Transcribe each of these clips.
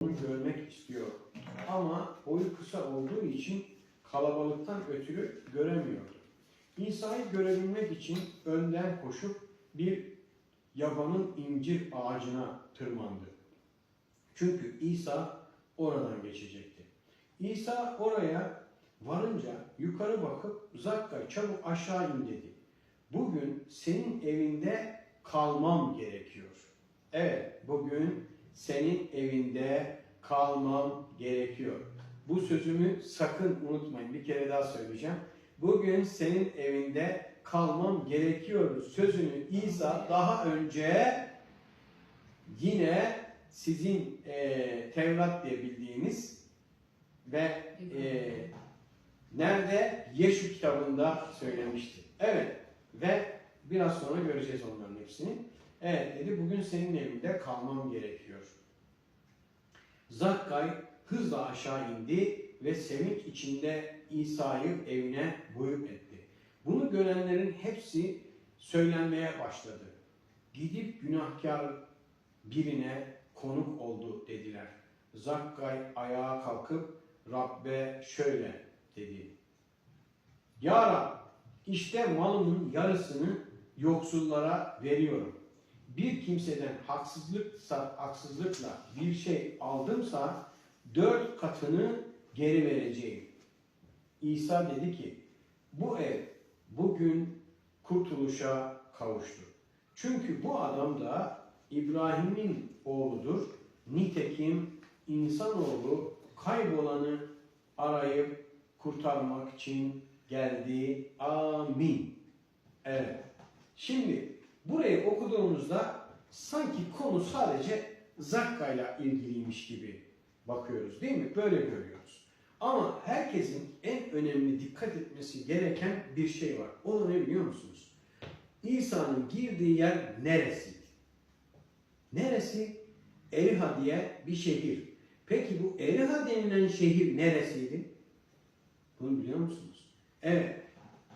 onu görmek istiyor. Ama boyu kısa olduğu için kalabalıktan ötürü göremiyordu. İsa'yı görebilmek için önden koşup bir yabanın incir ağacına tırmandı. Çünkü İsa oradan geçecekti. İsa oraya varınca yukarı bakıp Zakka çabuk aşağı in dedi. Bugün senin evinde kalmam gerekiyor. Evet, bugün senin evinde kalmam gerekiyor. Bu sözümü sakın unutmayın. Bir kere daha söyleyeceğim. Bugün senin evinde kalmam gerekiyor sözünü İsa daha önce yine sizin e, Tevrat diye bildiğiniz ve e, nerede? Yeşu kitabında söylemişti. Evet ve biraz sonra göreceğiz onların hepsini. Evet dedi bugün senin evinde kalmam gerekiyor. Zakkay hızla aşağı indi ve sevinç içinde İsa'yı evine buyur etti. Bunu görenlerin hepsi söylenmeye başladı. Gidip günahkar birine konuk oldu dediler. Zakkay ayağa kalkıp Rabbe şöyle dedi. Ya Rab işte malımın yarısını yoksullara veriyorum. Bir kimseden haksızlıksa, haksızlıkla bir şey aldımsa dört katını geri vereceğim. İsa dedi ki bu ev bugün kurtuluşa kavuştu. Çünkü bu adam da İbrahim'in oğludur. Nitekim insanoğlu kaybolanı arayıp kurtarmak için geldi. Amin. Evet. Şimdi burayı okuduğumuzda sanki konu sadece Zakka ile ilgiliymiş gibi bakıyoruz değil mi? Böyle görüyoruz. Ama herkesin en önemli dikkat etmesi gereken bir şey var. O da ne biliyor musunuz? İsa'nın girdiği yer neresi? Neresi? Eriha diye bir şehir. Peki bu Eriha denilen şehir neresiydi? Bunu biliyor musunuz? Evet.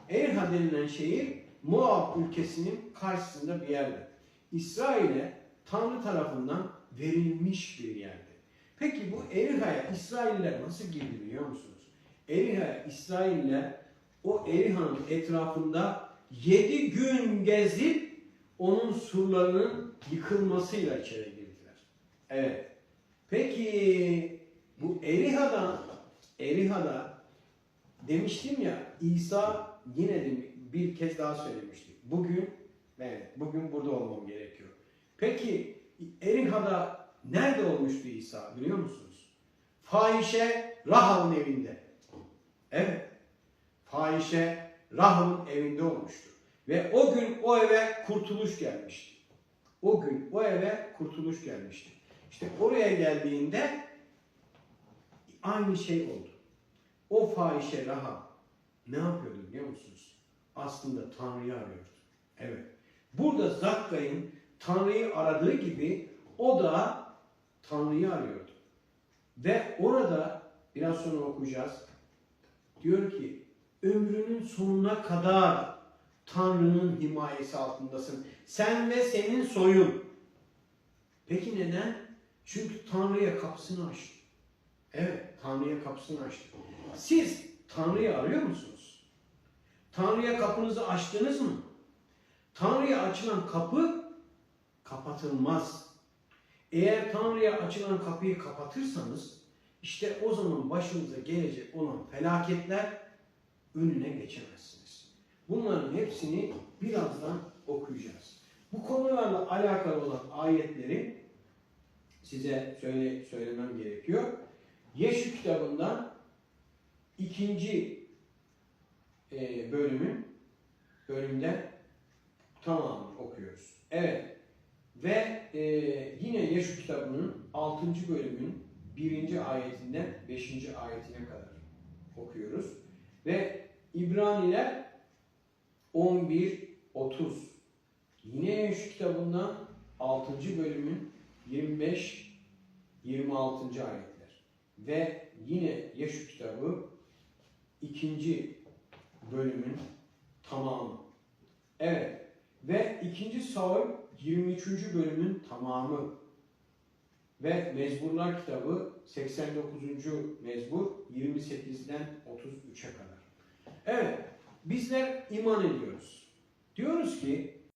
Eriha denilen şehir Moab ülkesinin karşısında bir yerde. İsrail'e Tanrı tarafından verilmiş bir yerde. Peki bu Eriha'ya İsrailler nasıl girdi biliyor musunuz? Eriha'ya İsrailler o Eriha'nın etrafında yedi gün gezip onun surlarının yıkılmasıyla içeri girdiler. Evet. Peki bu Eriha'da Eriha'da demiştim ya İsa yine de bir kez daha söylemişti. Bugün evet, bugün burada olmam gerekiyor. Peki Eriha'da nerede olmuştu İsa biliyor musunuz? Fahişe Rahav'ın evinde. Evet. Fahişe Rahav'ın evinde olmuştu. Ve o gün o eve kurtuluş gelmişti. O gün o eve kurtuluş gelmişti. İşte oraya geldiğinde aynı şey oldu. O fahişe Rahav ne yapıyordu biliyor musunuz? Aslında Tanrı'yı arıyordu. Evet. Burada Zakkay'ın Tanrı'yı aradığı gibi o da Tanrı'yı arıyordu. Ve orada biraz sonra okuyacağız. Diyor ki ömrünün sonuna kadar Tanrı'nın himayesi altındasın. Sen ve senin soyun. Peki neden? Çünkü Tanrı'ya kapısını açtı. Evet, Tanrı'ya kapısını açtı. Siz Tanrı'yı arıyor musunuz? Tanrı'ya kapınızı açtınız mı? Tanrı'ya açılan kapı kapatılmaz. Eğer Tanrı'ya açılan kapıyı kapatırsanız işte o zaman başınıza gelecek olan felaketler önüne geçemezsiniz. Bunların hepsini birazdan okuyacağız. Bu konularla alakalı olan ayetleri size söyle, söylemem gerekiyor. Yeşil kitabından ikinci e, bölümün bölümden tamamını okuyoruz. Evet. Ve e, yine Yeşil kitabının 6. bölümün 1. ayetinden 5. ayetine kadar okuyoruz. Ve İbraniler 11 30 Yine Yeşil kitabından 6. bölümün 25 26. ayetler. Ve yine Yeşil kitabı 2. bölümün tamamı. Evet. Ve 2. Saul 23. bölümün tamamı. ve Mezburlar kitabı 89. mezbur 28'den 33'e kadar. Evet, bizler iman ediyoruz. Diyoruz ki